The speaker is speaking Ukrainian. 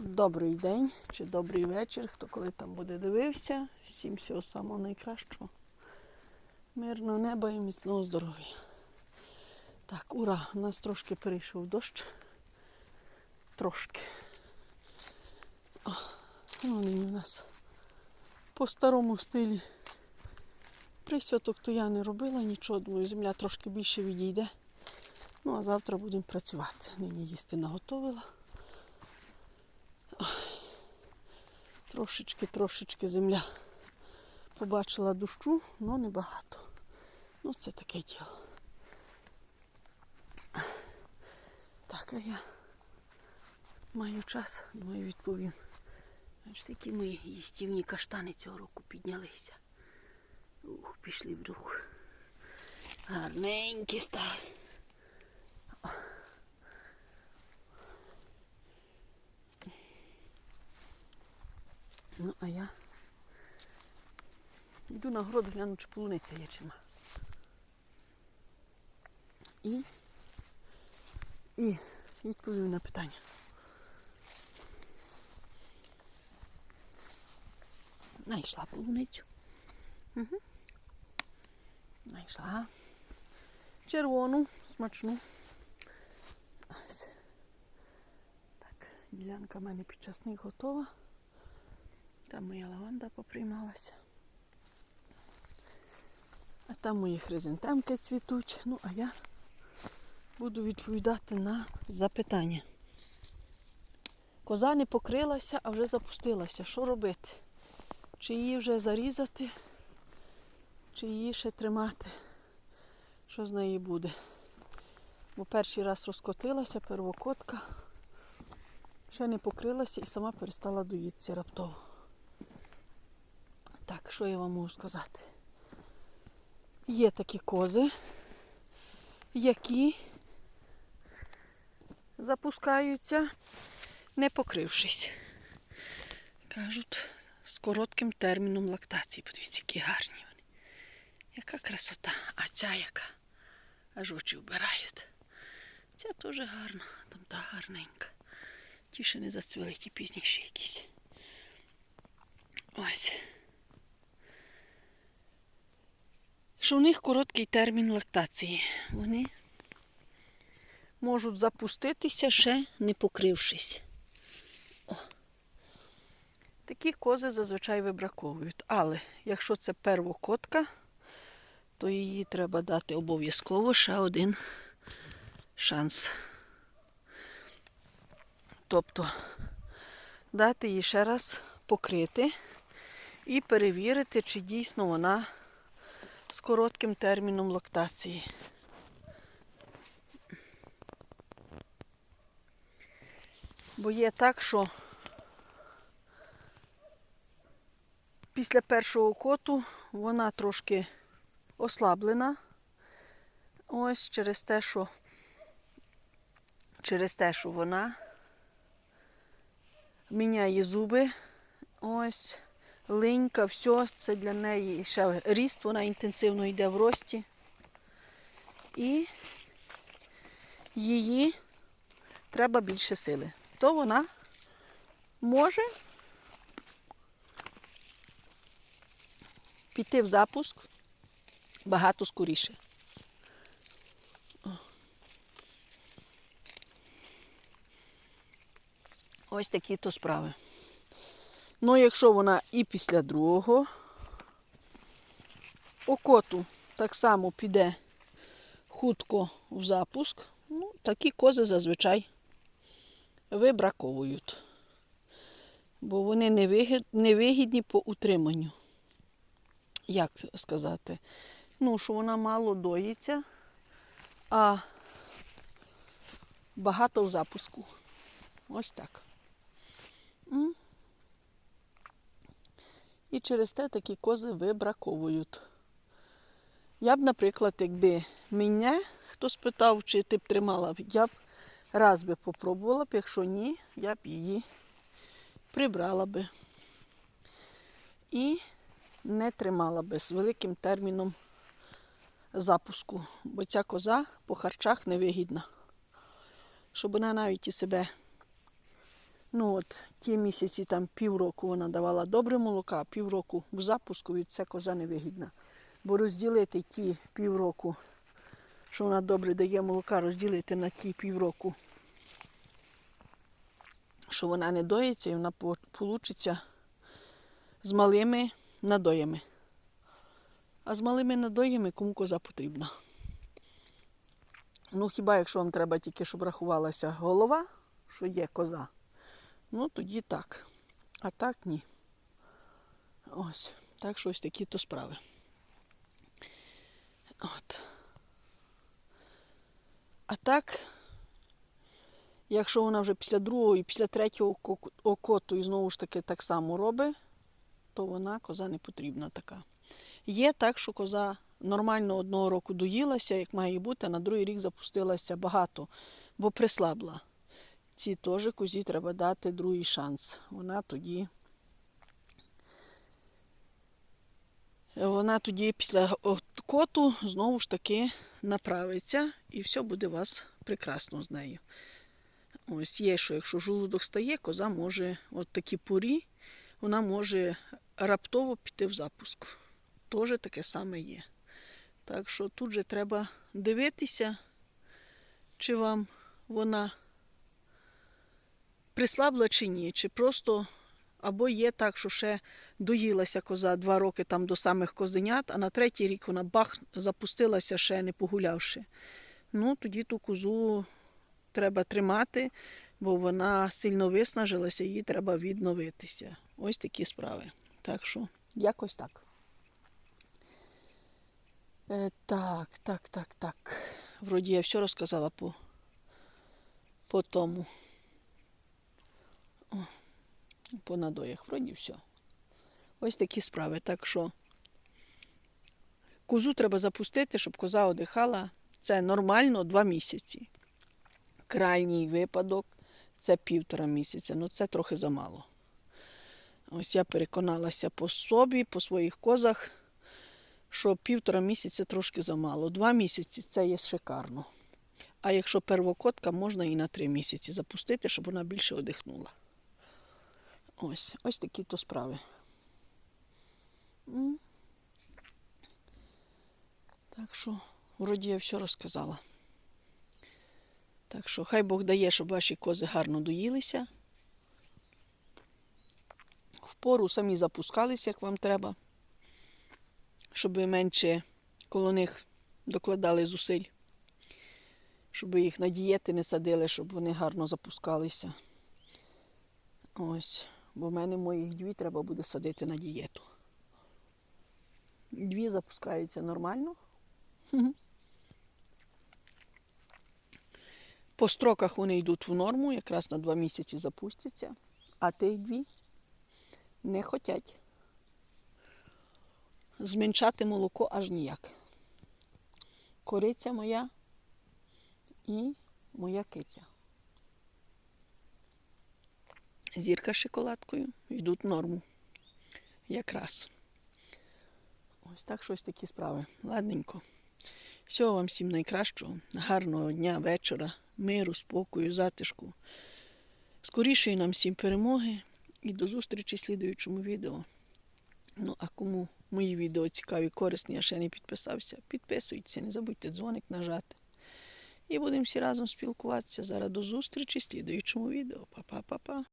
Добрий день чи добрий вечір, хто коли там буде дивився. Всім всього самого найкращого. Мирного неба і міцного здоров'я. Так, ура! У нас трошки перейшов дощ. Трошки. О, ну, у нас по старому стилі. Присвяток то я не робила нічого, думаю, земля трошки більше відійде. Ну, а завтра будемо працювати. Нині їсти наготовила. Трошечки, трошечки земля побачила дощу, але небагато. Ну, це таке діло. Так, а я маю час, думаю, відповім. Бачите, які мої їстівні каштани цього року піднялися. Ух, пішли в рух. Гарненькі стали. Ну, а я йду на город гляну, чи полуниця є чи нема. І, і відповім на питання. Найшла полуницю. Угу. Найшла. Червону, смачну. Ось. Так, ділянка в мене під часник готова. Там моя лаванда поприймалася. А там мої хризантемки цвітуть. Ну, а я буду відповідати на запитання. Коза не покрилася, а вже запустилася. Що робити? Чи її вже зарізати, чи її ще тримати? Що з неї буде? Бо перший раз розкотилася, первокотка, ще не покрилася і сама перестала доїтися раптово. Що я вам можу сказати? Є такі кози, які запускаються, не покрившись. Кажуть, з коротким терміном лактації. Подивіться, які гарні вони. Яка красота, а ця яка. Аж очі вбирають. Ця теж гарна, там та гарненька. Ті ще не зацвіли, ті пізніші якісь. Ось. Що в них короткий термін лактації. Вони можуть запуститися ще не покрившись. О. Такі кози зазвичай вибраковують. Але якщо це первокотка, то її треба дати обов'язково ще один шанс. Тобто дати їй ще раз покрити і перевірити, чи дійсно вона з коротким терміном лактації. Бо є так, що після першого коту вона трошки ослаблена. Ось через те, що через те, що вона міняє зуби. Ось линька, все, це для неї ще ріст, вона інтенсивно йде в рості. І її треба більше сили. То вона може піти в запуск багато скоріше. Ось такі то справи. Ну, якщо вона і після другого окоту так само піде хутко в запуск, ну, такі кози зазвичай вибраковують. Бо вони невигідні по утриманню. Як сказати? Ну, що вона мало доїться, а багато в запуску. Ось так. І через те такі кози вибраковують. Я б, наприклад, якби мене хто спитав, чи ти б тримала, я б раз би попробувала б, якщо ні, я б її прибрала би. І не тримала би з великим терміном запуску, бо ця коза по харчах невигідна. Щоб вона навіть і себе Ну от, ті місяці, там півроку вона давала добре молока, а півроку в запуску від це коза невигідна. Бо розділити ті півроку, що вона добре дає молока, розділити на ті півроку, що вона не доїться, і вона получиться з малими надоями. А з малими надоями кому коза потрібна. Ну, хіба якщо вам треба тільки, щоб рахувалася голова, що є коза, ну тоді так. А так ні. Ось. Так що ось такі то справи. От. А так, якщо вона вже після другого і після третього окоту і знову ж таки так само робить, то вона коза не потрібна така. Є так, що коза нормально одного року доїлася, як має бути, а на другий рік запустилася багато, бо прислабла. Ці теж козі треба дати другий шанс. Вона тоді. Вона тоді після коту знову ж таки направиться і все буде у вас прекрасно з нею. Ось є, що якщо жолудок стає, коза може, от такі порі, вона може раптово піти в запуск. Теж таке саме є. Так що тут же треба дивитися, чи вам вона прислабла чи ні, чи просто або є так, що ще доїлася коза два роки там до самих козенят, а на третій рік вона бах запустилася ще не погулявши. Ну, тоді ту козу треба тримати, бо вона сильно виснажилася, їй треба відновитися. Ось такі справи. Так що, якось так. Е, так, так, так, так. Вроді я все розказала по, по тому. По надоях. Вроді все. Ось такі справи. Так що козу треба запустити, щоб коза одихала. Це нормально два місяці. Крайній випадок це півтора місяця. Ну це трохи замало. Ось я переконалася по собі, по своїх козах, що півтора місяця трошки замало. Два місяці це є шикарно. А якщо первокотка, можна і на три місяці запустити, щоб вона більше одихнула. Ось, ось такі то справи. Так що, вроді я все розказала. Так що, хай Бог дає, щоб ваші кози гарно доїлися. Впору самі запускалися, як вам треба, щоб ви менше коло них докладали зусиль, щоб їх на дієти не садили, щоб вони гарно запускалися. Ось, бо в мене моїх дві треба буде садити на дієту. Дві запускаються нормально. По строках вони йдуть в норму, якраз на два місяці запустяться, а тих дві не хочуть зменшати молоко аж ніяк. Кориця моя і моя киця. Зірка з шоколадкою йдуть в норму. Якраз. Ось так щось такі справи. Ладненько. Всього вам всім найкращого, гарного дня, вечора, миру, спокою, затишку. Скорішої нам всім перемоги і до зустрічі в слідуючому відео. Ну, а кому мої відео цікаві, корисні, а ще не підписався, підписуйтеся, не забудьте дзвоник нажати. І будемо всі разом спілкуватися. Зараз до зустрічі в слідуючому відео. Па-па-па-па.